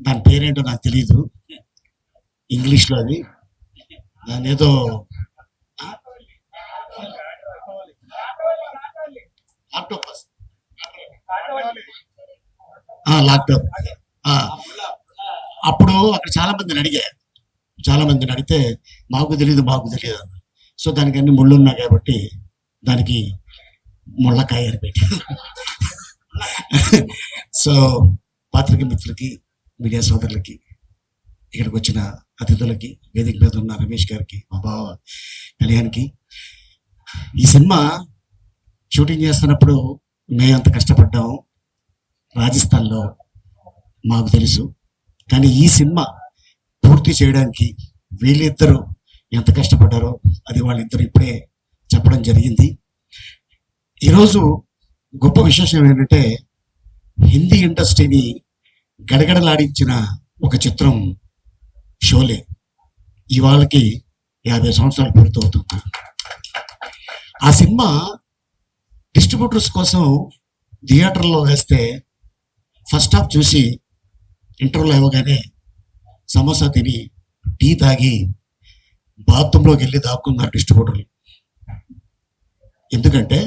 దాని పేరేంటో నాకు తెలియదు ఇంగ్లీష్లో అది. దాని ఏదో లాప్టాప్ లాక్డౌన్ అప్పుడు అక్కడ చాలా మందిని అడిగా. చాలా మందిని అడిగితే మాకు తెలియదు మాకు తెలియదు అన్నారు. సో దానికి అన్ని ముళ్ళు ఉన్నాయి కాబట్టి దానికి ముళ్ళకాయ అని పెట్టి సో పాత్రిక మిత్రులకి మీడియా సోదరులకి ఇక్కడికి వచ్చిన అతిథులకి వేదిక మీద ఉన్న రమేష్ గారికి మా బావ కళ్యాణ్కి. ఈ సినిమా షూటింగ్ చేస్తున్నప్పుడు మేము అంత కష్టపడ్డాము రాజస్థాన్లో మాకు తెలుసు. కానీ ఈ సినిమా పూర్తి చేయడానికి వీళ్ళిద్దరూ ఎంత కష్టపడ్డారో అది వాళ్ళిద్దరు ఇప్పుడే చెప్పడం జరిగింది. ఈరోజు గొప్ప విశేషం ఏంటంటే హిందీ ఇండస్ట్రీని గడగడలాడించిన ఒక చిత్రం షోలే. ఇవాళకి యాభై సంవత్సరాలు పూర్తవుతుంది ఆ సినిమా డిస్ట్రిబ్యూటర్స్ కోసం థియేటర్లో వేస్తే ఫస్ట్ హాఫ్ చూసి ఇంటర్వ్యూలో ఇవ్వగానే సమోసా తిని టీ తాగి బాత్రూంలోకి వెళ్ళి దాక్కున్నారు డిస్ట్రిబ్యూటర్లు. ఎందుకంటే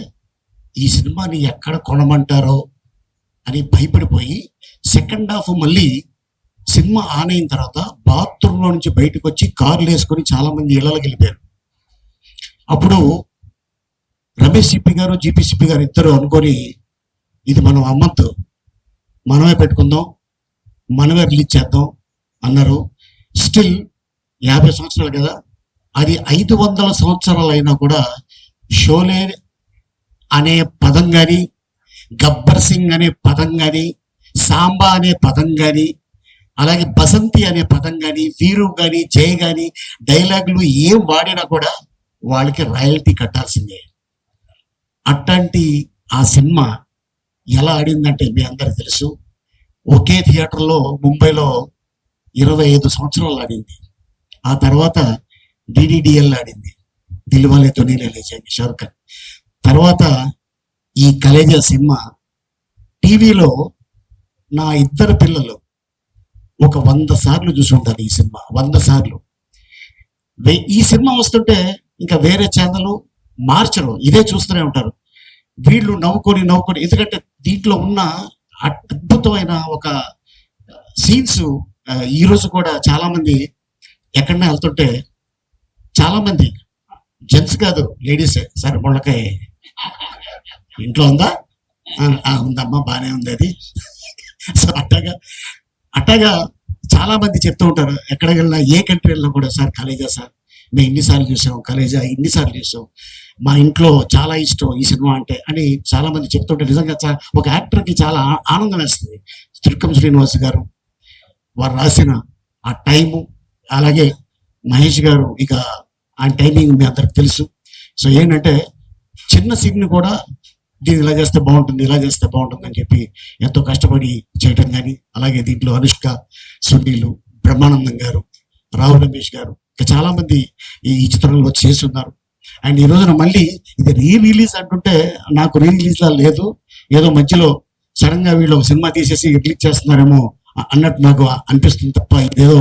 ఈ సినిమాని ఎక్కడ కొనమంటారో అని భయపడిపోయి సెకండ్ హాఫ్ మళ్ళీ సినిమా ఆన్ అయిన తర్వాత బాత్రూంలో నుంచి బయటకు వచ్చి కార్లు వేసుకొని చాలా మంది ఇళ్ళకి వెళ్ళిపోయారు. అప్పుడు రమేష్ సిప్పి గారు జీపీ సిప్పి గారు ఇద్దరు అనుకొని ఇది మనం అమ్మద్దు మనమే పెట్టుకుందాం మనమే రిలీజ్ చేద్దాం అన్నారు. స్టిల్ యాభై సంవత్సరాలు కదా అది ఐదు వందల సంవత్సరాలు అయినా కూడా షోలే అనే పదం కానీ గబ్బర్ సింగ్ అనే పదం కానీ సాంబా అనే పదం కానీ అలాగే బసంతి అనే పదం కానీ వీరు కానీ జయ కానీ డైలాగులు ఏం వాడినా కూడా వాళ్ళకి రాయల్టీ కట్టాల్సిందే. అట్లాంటి ఆ సినిమా ఎలా ఆడిందంటే మీ అందరికి తెలుసు. ఒకే థియేటర్లో ముంబైలో ఇరవై ఐదు సంవత్సరాలు ఆడింది. ఆ తర్వాత డిడిడిఎల్ ఆడింది. దిల్వాలే తొనీలే లేచండి షారుఖ్ ఖాన్. తర్వాత ఈ కలేజా సినిమా టీవీలో నా ఇద్దరు పిల్లలు ఒక వంద సార్లు చూసి ఉంటారు ఈ సినిమా వంద సార్లు. ఈ సినిమా వస్తుంటే ఇంకా వేరే ఛానల్ మార్చరు ఇదే చూస్తూనే ఉంటారు. వీళ్ళు నవ్వుకొని నవ్వుకొని ఎందుకంటే దీంట్లో ఉన్న అద్భుతమైన ఒక సీన్స్ ఈరోజు కూడా చాలామంది ఎక్కడన్నా వెళ్తుంటే చాలామంది జెంట్స్ కాదు లేడీసే సరే ముళ్ళకాయ ఇంట్లో ఉందా? ఉందమ్మా బాగానే ఉంది అది. సో అట్టగా అట్టగా చాలా మంది చెప్తూ ఉంటారు ఎక్కడికి వెళ్ళినా ఏ కంట్రీ వెళ్ళినా కూడా సార్ కాలేజా సార్? మేము ఇన్నిసార్లు చూసాం కాలేజా ఇన్నిసార్లు చూసాం. మా ఇంట్లో చాలా ఇష్టం ఈ సినిమా అంటే అని చాలా మంది చెప్తుంటే నిజంగా ఒక యాక్టర్కి చాలా ఆనందం వేస్తుంది. త్రికం శ్రీనివాస్ గారు వారు రాసిన ఆ టైము అలాగే మహేష్ గారు ఇక ఆ టైమింగ్ మీ అందరికి తెలుసు. సో ఏంటంటే చిన్న సీన్ కూడా దీన్ని ఇలా చేస్తే బాగుంటుంది ఇలా చేస్తే బాగుంటుంది అని చెప్పి ఎంతో కష్టపడి చేయటం కానీ అలాగే దీంట్లో అనుష్క సునీలు బ్రహ్మానందం గారు రావు రమేష్ గారు ఇంకా చాలామంది ఈ చిత్రంలో చేస్తున్నారు. అండ్ ఈ రోజున మళ్ళీ ఇది రీ రిలీజ్ అంటుంటే నాకు రీ రిలీజ్లా లేదు. ఏదో మధ్యలో సడన్గా వీళ్ళు ఒక సినిమా తీసేసి రిలీజ్ చేస్తున్నారేమో అన్నట్టు నాకు అనిపిస్తుంది తప్ప ఇదేదో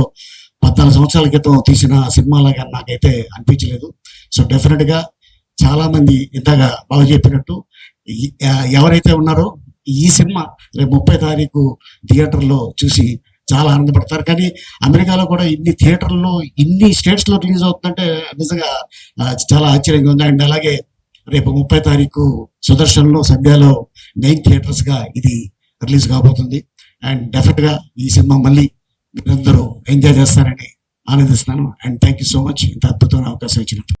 పద్నాలుగు సంవత్సరాల క్రితం తీసిన సినిమా లాగా నాకైతే అనిపించలేదు. సో డెఫినెట్గా చాలామంది ఇంతగా ఇందాక బాగా చెప్పినట్టు ఎవరైతే ఉన్నారో ఈ సినిమా రేపు ముప్పై తారీఖు థియేటర్లో చూసి చాలా ఆనందపడతారు. కానీ అమెరికాలో కూడా ఇన్ని థియేటర్లో ఇన్ని స్టేట్స్లో రిలీజ్ అవుతుందంటే నిజంగా చాలా ఆశ్చర్యంగా ఉంది. అండ్ అలాగే రేపు ముప్పై తారీఖు సుదర్శన్లో సంధ్యలో మెయిన్ థియేటర్స్గా ఇది రిలీజ్ కాబోతుంది. అండ్ డెఫినెట్గా ఈ సినిమా మళ్ళీ మీరందరూ ఎంజాయ్ చేస్తారని ఆనందిస్తున్నాను. And thank you so much. ఇంత అద్భుతమైన అవకాశం ఇచ్చినట్టు